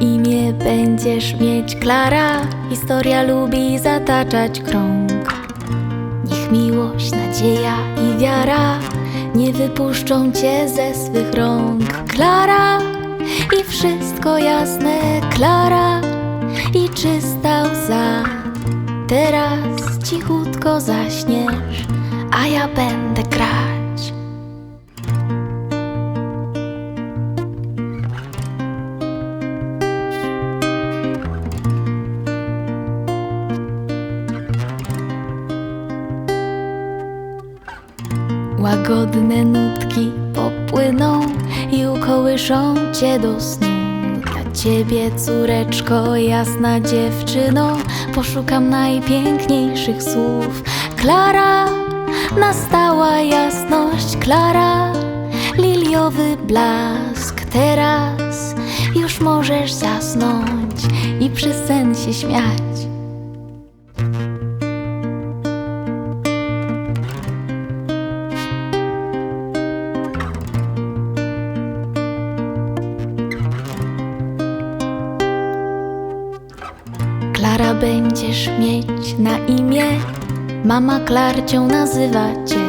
imię będziesz mieć Klara. Historia lubi zataczać krąg. Niech miłość, nadzieja i wiara nie wypuszczą cię ze swych rąk. Klara i wszystko jasne, Klara i czysta łza. Teraz cichutko zaśniesz, a ja będę grać. Łagodne nutki popłyną i ukołyszą cię do snu. Dla ciebie, córeczko, jasna dziewczyno, poszukam najpiękniejszych słów. Klara, nastała jasność, Klara, liliowy blask. Teraz już możesz zasnąć i przez sen się śmiać. Klara będziesz mieć na imię, mama Klarcią nazywa cię.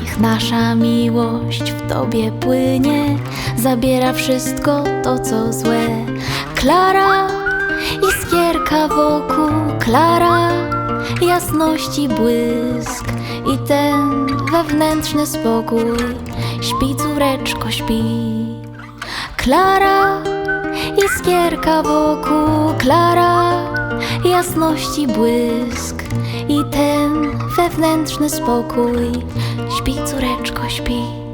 Niech nasza miłość w tobie płynie, zabiera wszystko to, co złe. Klara, iskierka wokół, Klara, jasności błysk i ten wewnętrzny spokój. Śpi, córeczko, śpi. Klara, iskierka wokół, Klara, jasności błysk i ten wewnętrzny spokój. Śpi, córeczko, śpi.